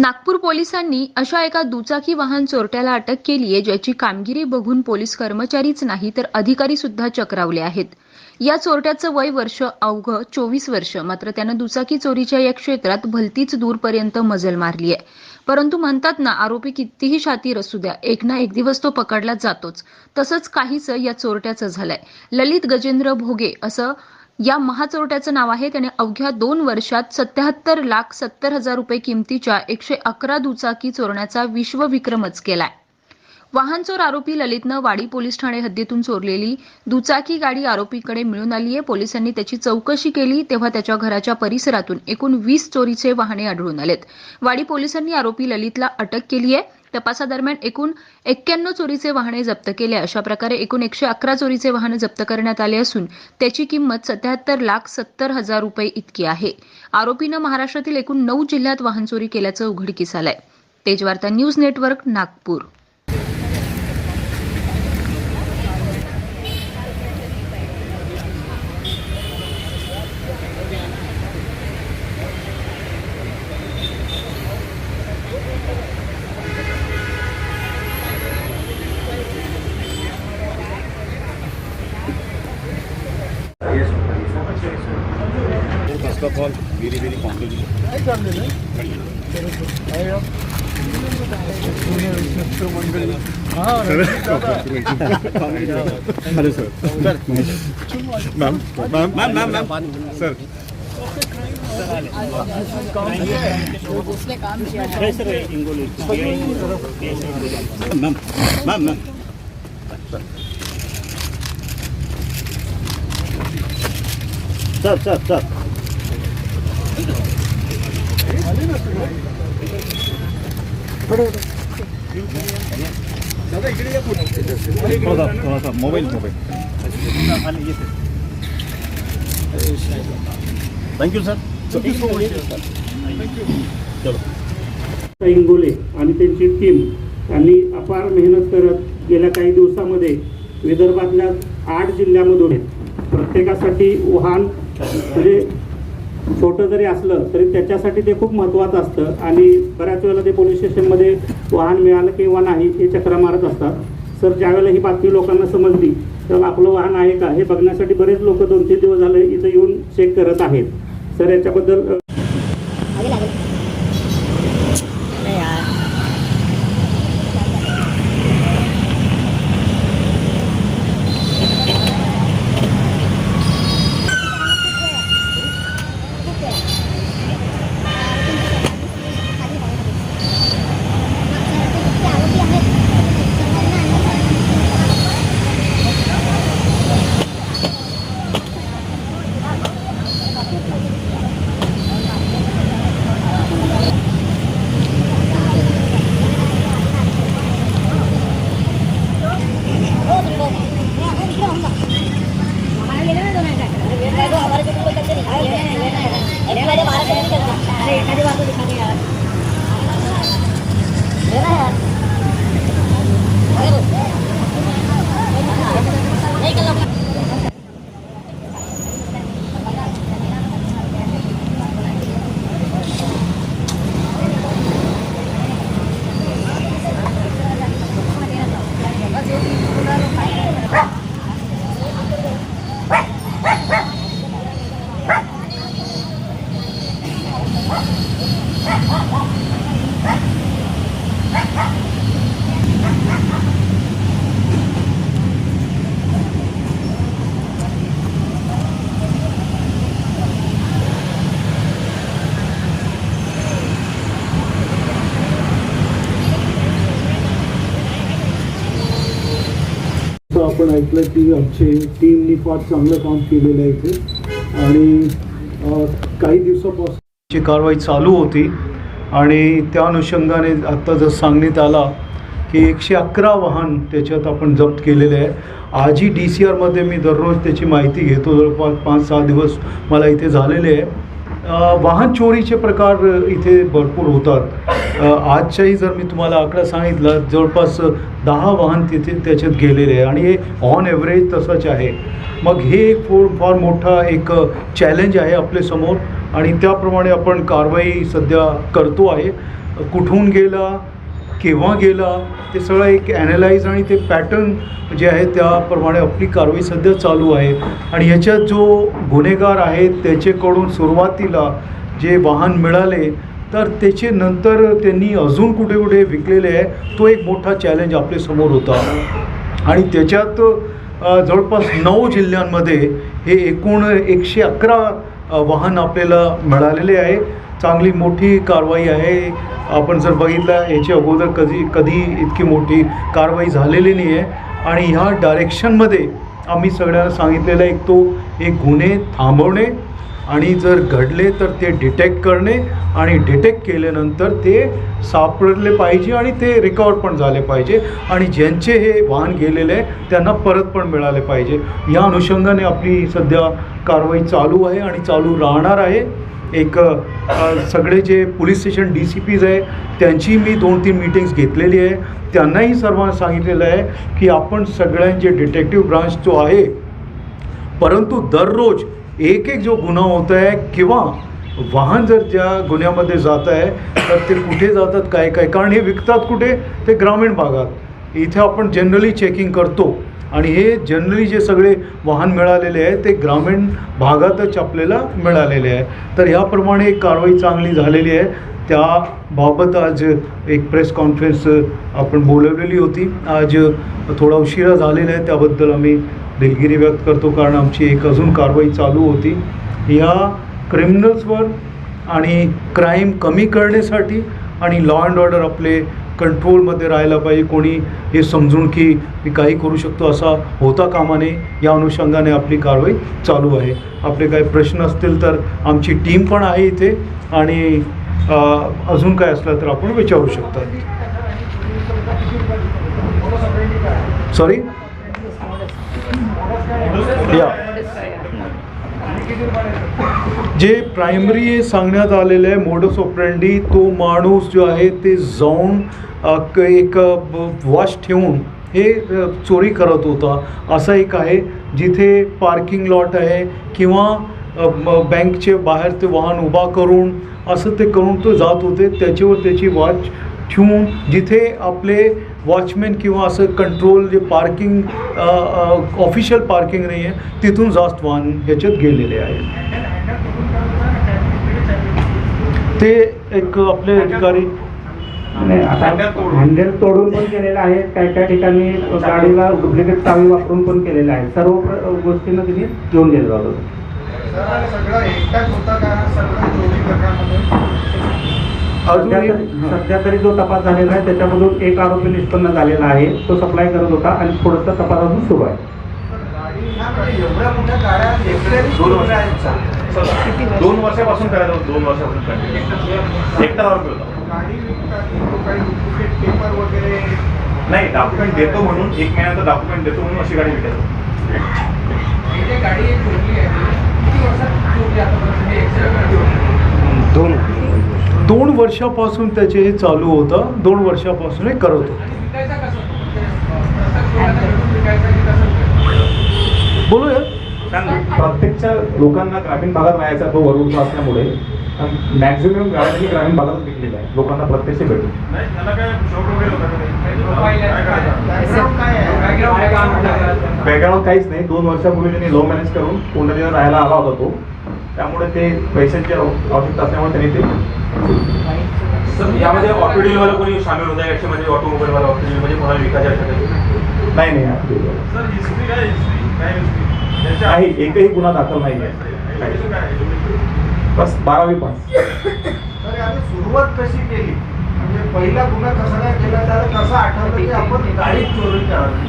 नागपूर पोलिसांनी अशा एका दुचाकी वाहन चोरट्याला अटक केली आहे ज्याची कामगिरी बघून पोलीस कर्मचारीच नाही तर अधिकारी सुद्धा चक्रावले आहेत. या चोरट्याचं वय वर्ष अवघं चोवीस वर्ष. मात्र त्यानं दुचाकी चोरीच्या या क्षेत्रात भलतीच दूरपर्यंत मजल मारली आहे. परंतु म्हणतात ना आरोपी कितीही शातीर असू द्या एक ना एक दिवस तो पकडला जातोच. तसंच काहीच या चोरट्याचं झालंय. ललित गजेंद्र भोगे असं या महाचोरट्याचं नाव आहे. त्याने अवघ्या दोन वर्षात सत्याहत्तर लाख सत्तर हजार रुपये किमतीच्या एकशे अकरा दुचाकी चोरण्याचा विश्वविक्रमच केलाय. वाहन चोर आरोपी ललितनं वाडी पोलीस ठाणे हद्दीतून चोरलेली दुचाकी गाडी आरोपीकडे मिळून आली आहे. पोलिसांनी त्याची चौकशी केली तेव्हा त्याच्या घराच्या परिसरातून एकूण वीस चोरीचे वाहने आढळून आलेत. वाडी पोलिसांनी आरोपी ललितला अटक केली आहे. तपासादरम्यान एकूण एक्क्याण्णव चोरीचे वाहने जप्त केले अशा प्रकारे एकूण एकशे अकरा चोरीचे वाहने जप्त करण्यात आले असून त्याची किंमत सत्याहत्तर लाख सत्तर हजार रुपये इतकी आहे. आरोपीनं महाराष्ट्रातील एकूण नऊ जिल्ह्यात वाहन चोरी केल्याचं उघडकीस आलंय. Tejvarta news network Nagpur. Ma'am, ma'am, ma'am. Sir. Ma'am, ma'am, ma'am. Sir, sir, sir. Thank you sir चलो इंगोले आणि त्यांची टीम यांनी अपार मेहनत करत गेल्या काही दिवसामध्ये विदर्भातल्या आठ जिल्ह्यामधून प्रत्येकासाठी वाहन म्हणजे छोटं जरी असलं तरी त्याच्यासाठी ते खूप महत्त्वाचं असतं. आणि बऱ्याच वेळेला ते पोलीस स्टेशनमध्ये वाहन मिळालं किंवा नाही हे चक्रा मारत असतात. सर ज्यावेळेला ही बातमी लोकांना समजली तर आपलं वाहन आहे का हे बघण्यासाठी बरेच लोक दोन तीन दिवस झाले इथं येऊन चेक करत आहेत. सर याच्याबद्दल आपण ऐकलं की आमचे टीमनी फार चांगलं काम केलेलं आहे इथे. आणि काही दिवसापासूनची कारवाई चालू होती. आणि त्या अनुषंगाने आत्ता जर सांगण्यात आला की एकशे अकरा वाहन त्याच्यात आपण जप्त केलेले आहे. आजही डी सी आरमध्ये मी दररोज त्याची माहिती घेतो. जवळपास पाच सहा दिवस मला इथे झालेले आहे. वाहन चोरीचे प्रकार इथे भरपूर होतात. आजच्याही जर मी तुम्हाला आकडा सांगितला जवळपास दहा वाहन तिथे त्याच्यात गेलेले आहे आणि हे ऑन ॲव्हरेज तसंच आहे. मग हे एक फोर फार मोठा एक चॅलेंज आहे आपल्यासमोर आणि त्याप्रमाणे आपण कारवाई सध्या करतो आहे. कुठून गेला केव्हा गेला ते सगळं एक ॲनालाइज आणि ते पॅटर्न जे आहे त्याप्रमाणे आपली कारवाई सध्या चालू आहे. आणि ह्याच्यात जो गुन्हेगार आहे त्याच्याकडून सुरुवातीला जे वाहन मिळाले तर त्याचे नंतर त्यांनी अजून कुठे कुठे विकलेले आहे तो एक मोठा चॅलेंज आपल्यासमोर होता. आणि त्याच्यात जवळपास नऊ जिल्ह्यांमध्ये हे एकूण एकशे अकरा वाहन आपल्याला मिळालेले आहे. चांगली मोठी कारवाई आहे. आपण जर बघितलं याची अगोदर कधी कधी इतकी मोठी कारवाई झालेली नाही आहे आणि ह्या डायरेक्शनमध्ये आम्ही सगळ्यांना सांगितलेलं एक तो एक गुन्हे थांबवणे आणि जर घडले तर ते डिटेक्ट करणे आणि डिटेक्ट केल्यानंतर ते सापडले पाहिजे आणि ते रिकवर पण झाले पाहिजे. आणि ज्यांचे हे वाहन गेलेले आहे त्यांना परत पण मिळाले पाहिजे. या अनुषंगाने आपली सध्या कारवाई चालू आहे आणि चालू राहणार आहे. एक सगळे जे police station D C Ps आहे त्यांची मी दोन तीन मीटिंग्स घेतलेली आहे. त्यांनाही सर्वांना सांगितलेलं आहे की आपण सगळ्यांचे डिटेक्टिव्ह ब्रांच जो आहे परंतु दररोज एक एक जो गुन्हा होत आहे किंवा वाहन जर ज्या गुन्ह्यामध्ये जात आहे तर ते कुठे जातात काय काय कारण हे विकतात कुठे? ते ग्रामीण भागात. इथे आपण जनरली चेकिंग करतो. आणि हे जनरली जे सगळे वाहन मिळालेले आहे ते ग्रामीण भागातच आपल्याला मिळालेले आहे तर ह्याप्रमाणे एक कारवाई चांगली झालेली आहे. त्याबाबत आज एक प्रेस कॉन्फरन्स आपण बोलवलेली होती. आज थोडा उशिरा झालेला आहे. त्याबद्दल आम्ही दिलगिरी व्यक्त करतो कारण आमची एक अजून कारवाई चालू होती. या क्रिमिनल्सवर आणि क्राईम कमी करण्यासाठी आणि लॉ अँड ऑर्डर आपले कंट्रोलमध्ये राहायला पाहिजे. कोणी हे समजून की मी काही करू शकतो असा होता कामा नये या अनुषंगाने आपली कारवाई चालू आहे. आपले काही प्रश्न असतील तर आमची टीम पण आहे इथे आणि अजून काय असलं तर आपण विचारू शकता. सॉरी या. जे प्रायमरी सांगण्यात आलेलं आहे मोडस ऑपरेंडी तो माणूस जो आहे ते जाऊन क- एक वॉच ठेवून हे चोरी करत होता. असं एक आहे जिथे पार्किंग लॉट आहे किंवा बँकचे बाहेर ते वाहन उभा करून असं ते करून तो जात होते. त्याच्यावर त्याची वॉच ठेवून जिथे आपले वॉचमॅन किंवा असं कंट्रोल जे पार्किंग ऑफिशियल पार्किंग नाही आहे तिथून जास्त वाहन ह्याच्यात गेलेले आहेत. ते एक आपले अधिकारी नाही आता हँडल तोडून पण केलेलं आहे काही काही ठिकाणी गाडीला डुप्लिकेट चावी वापरून पण केलेलं आहे. सर्व गोष्टींना तिने घेऊन गेलं होतं सगळं एकटाच होता का? सगळं चोरी प्रकारामध्ये? अजून सध्या तरी- सध्या तरी जो तपास झालेला आहे त्याच्यामधून एक आरोपी निष्पन्न झालेला आहे. तो सप्लाय करत होता आणि थोडासा तपास अजून सुरू आहे. एवढ्या मोठ्या गाड्या एकट्याने दोन वर्षापासून करायला होतं, दोन वर्षापासून कंटिन्यू एकटा आरोपी होता. नाही डॉक्युमेंट देतो म्हणून एक महिन्याचा डॉक्युमेंट देतो म्हणून अशी गाडी विकायची ही जी गाडी चोरली आहे ती किती वर्षात चोरली आतापर्यंत हे accident दोन दोन वर्षापासून त्याचे हे चालू होतं. दोन वर्षापासून हे करत होतं. बोलूया. प्रत्येकच्या लोकांना ग्रामीण भागात राहायचा तो वरून असल्यामुळे मॅक्झिमम गाड्यांनी ग्रामीण भागात विकलेल्या आहे. लोकांना प्रत्यक्ष भेटून? बॅकग्राऊंड काहीच नाही. दोन वर्षापूर्वी त्यांनी लव्ह मॅरेज करून पुण्याला राहायला आला होता तो. त्यामुळे ते पैशांची आव- आवश्यकता असल्यामुळे त्यांनी ते सर यामध्ये ऑटो डिलिव्हरी कोणी सामील होत आहे? याच्यामध्ये ऑटोमोबाईलवाला ऑटो डिलिव्हरी कोणाला विकायच्या अशा नाही नाही. सर हिस्ट्री काय हिस्ट्री? काय हिस्ट्री? नाही एकही गुन्हा दाखल नाही आहे. बस बारावी पास तर याने सुरुवात कशी केली? म्हणजे पहिला गुन्हा कसा काय केला त्याला कसं आठवलं की आपण गाडी चोरी करावी